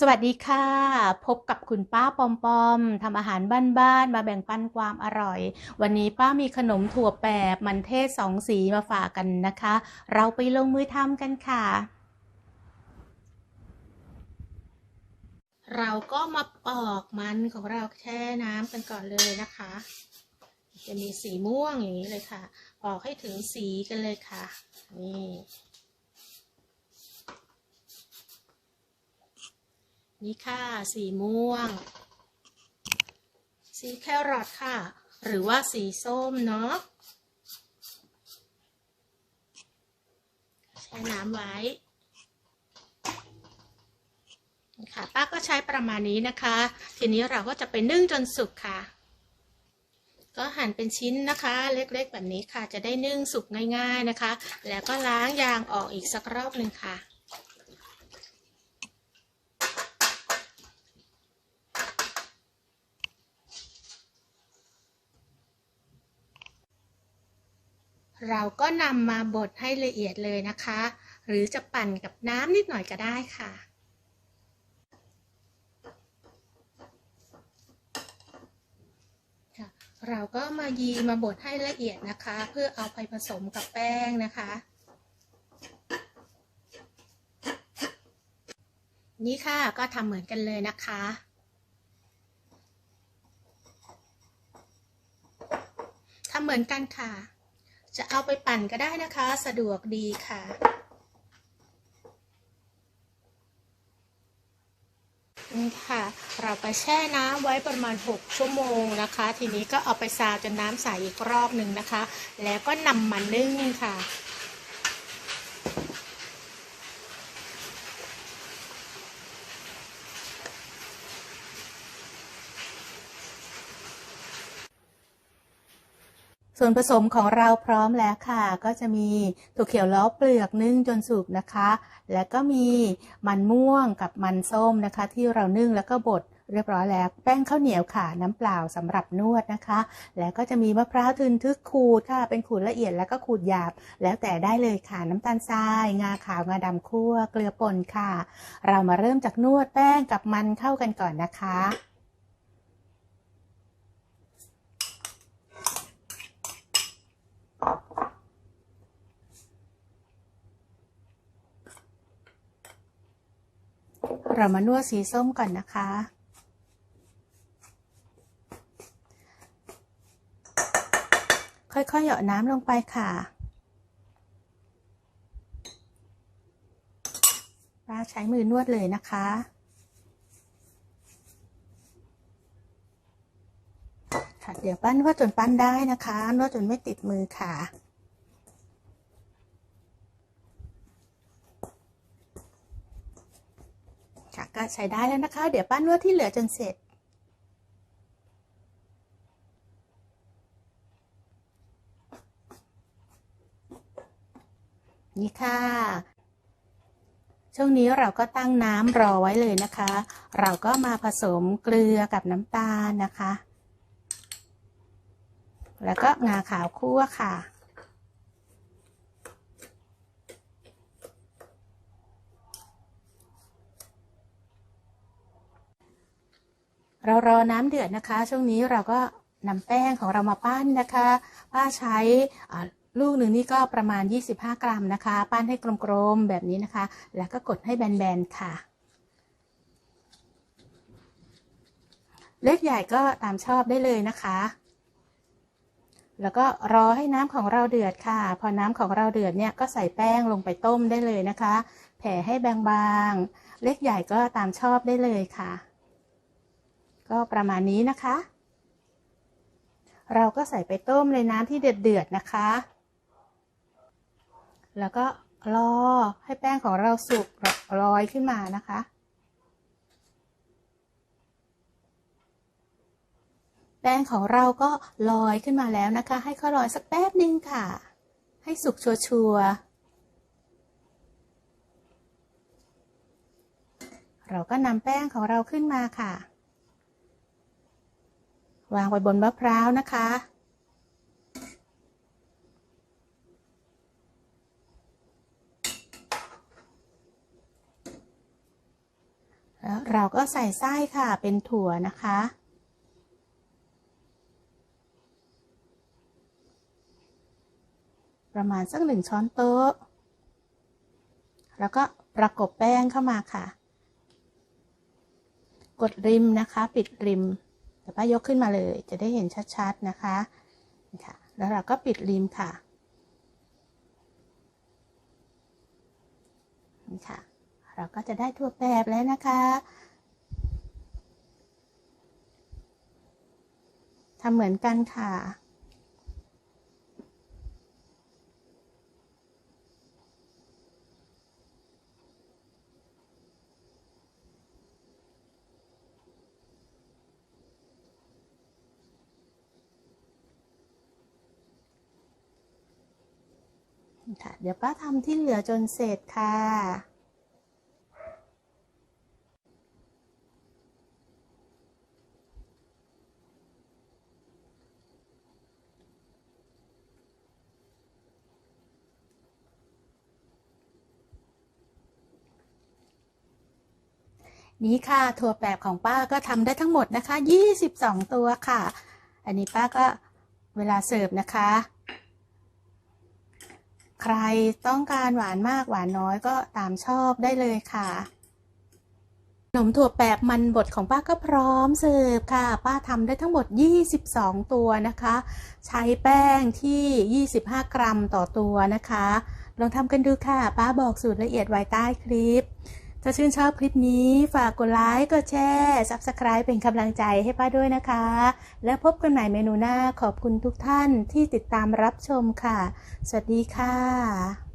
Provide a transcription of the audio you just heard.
สวัสดีค่ะ พบกับคุณป้าปอมปอมทำอาหารบ้านๆมาแบ่งปันความอร่อย วันนี้ป้ามีขนมถั่วแปบมันเทศสองสีมาฝากกันนะคะ เราไปลงมือทำกันค่ะ เราก็มาปอกมันของเราแช่น้ำกันก่อนเลยนะคะ จะมีสีม่วงอย่างนี้เลยค่ะ ปอกให้ถึงสีกันเลยค่ะ นี่ นี่ค่ะ สีม่วง สีแครอทค่ะ หรือว่าสีส้มเนาะแช่น้ำไว้ค่ะป้าก็ใช้ประมาณนี้นะคะ ทีนี้เราก็จะไปนึ่งจนสุกค่ะ ก็หั่นเป็นชิ้นนะคะ เล็กๆแบบนี้ค่ะ จะได้นึ่งสุกง่าย ๆนะคะ แล้วก็ล้างยางออกอีกสักรอบหนึ่งค่ะ เราก็นำมาบดให้ละเอียดเลยนะคะ หรือจะปั่นกับน้ำนิดหน่อยก็ได้ค่ะ เราก็มายีมาบดให้ละเอียดนะคะ เพื่อเอาไปผสมกับแป้งนะคะ นี่ค่ะก็ทำเหมือนกันเลยนะคะทำเหมือนกันค่ะ จะเอาไปปั่นก็ได้นะคะ สะดวกดีค่ะ นี่ค่ะ เราไปแช่น้ำไว้ประมาณ 6 ชั่วโมงนะคะ ทีนี้ก็เอาไปซาวจนน้ำใสอีกรอบหนึ่งนะคะ แล้วก็นำมานึ่งค่ะ ส่วนผสมของเราพร้อมแล้วค่ะ ก็จะมีถั่วเขียวล้อเปลือกนึ่งจนสุกนะคะ แล้วก็มีมันม่วงกับมันส้มนะคะ ที่เรานึ่งแล้วก็บดเรียบร้อยแล้วแป้งข้าวเหนียวค่ะ น้ำเปล่าสำหรับนวดนะคะ แล้วก็จะมีมะพร้าวทึนทึกขูดค่ะเป็นขูดละเอียดแล้วก็ขูดหยาบ แล้วแต่ได้เลยค่ะน้ำตาลทราย งาขาวงาดำคั่วเกลือป่นค่ะ เรามาเริ่มจากนวดแป้งกับมันเข้ากันก่อนนะคะ เรามานวดสีส้มก่อนนะคะ ค่อยๆเหยาะน้ำลงไปค่ะป้าใช้มือนวดเลยนะคะค่ะเดี๋ยวปั้นนวดจนปั้นได้นะคะ นวดจนไม่ติดมือค่ะ ค่ะก็ใช้ได้แล้วนะคะ เดี๋ยวป้านวดที่เหลือจนเสร็จ นี่ค่ะ ช่วงนี้เราก็ตั้งน้ำรอไว้เลยนะคะ เราก็มาผสมเกลือกับน้ำตาลนะคะ แล้วก็งาขาวคั่วค่ะ เรารอน้ำเดือดนะคะ ช่วงนี้เราก็นำแป้งของเรามาปั้นนะคะ ป้าใช้ลูกหนึ่งนี่ก็ประมาณ 25 กรัมนะคะ ปั้นให้กลมๆแบบนี้นะคะ แล้วก็กดให้แบนๆค่ะ เล็กใหญ่ก็ตามชอบได้เลยนะคะ แล้วก็รอให้น้ำของเราเดือดค่ะ พอน้ำของเราเดือดเนี่ยก็ใส่แป้งลงไปต้มได้เลยนะคะ แผ่ให้บางๆ เล็กใหญ่ก็ตามชอบได้เลยค่ะ ก็ประมาณนี้นะคะ เราก็ใส่ไปต้มในน้ำที่เดือดๆนะคะ แล้วก็รอให้แป้งของเราสุกลอยขึ้นมานะคะ แป้งของเราก็ลอยขึ้นมาแล้วนะคะ ให้เขาลอยสักแป๊บนึงค่ะ ให้สุกชัวร์ๆเราก็นำแป้งของเราขึ้นมาค่ะ วางไว้บนมะพร้าวนะคะ แล้วเราก็ใส่ไส้ค่ะเป็นถั่วนะคะ ประมาณสักหนึ่งช้อนโต๊ะ แล้วก็ประกบแป้งเข้ามาค่ะ กดริมนะคะ ปิดริม แต่ป้ายกขึ้นมาเลย จะได้เห็นชัดๆนะคะค่ะแล้วเราก็ปิดริมค่ะนี่ค่ะ เราก็จะได้ทั่วแบบแล้วนะคะทำเหมือนกันค่ะ ค่ะ เดี๋ยวป้าทำที่เหลือจนเสร็จค่ะ นี่ค่ะถั่วแปบของป้าก็ทำได้ทั้งหมดนะคะ 22 ตัวค่ะ อันนี้ป้าก็เวลาเสิร์ฟนะคะ ใครต้องการหวานมากหวานน้อยก็ตามชอบได้เลยค่ะขนมถั่วแปบมันบดของป้าก็พร้อมเสิร์ฟค่ะ ป้าทำได้ทั้งหมด 22 ตัวนะคะ ใช้แป้งที่ 25 กรัมต่อตัวนะคะ ลองทำกันดูค่ะ ป้าบอกสูตรละเอียดไว้ใต้คลิป ถ้าชื่นชอบคลิปนี้ฝากกดไลค์กดแชร์ Subscribe เป็นกำลังใจให้ป้าด้วยนะคะ แล้วพบกันใหม่เมนูหน้าขอบคุณทุกท่านที่ติดตามรับชมค่ะ สวัสดีค่ะ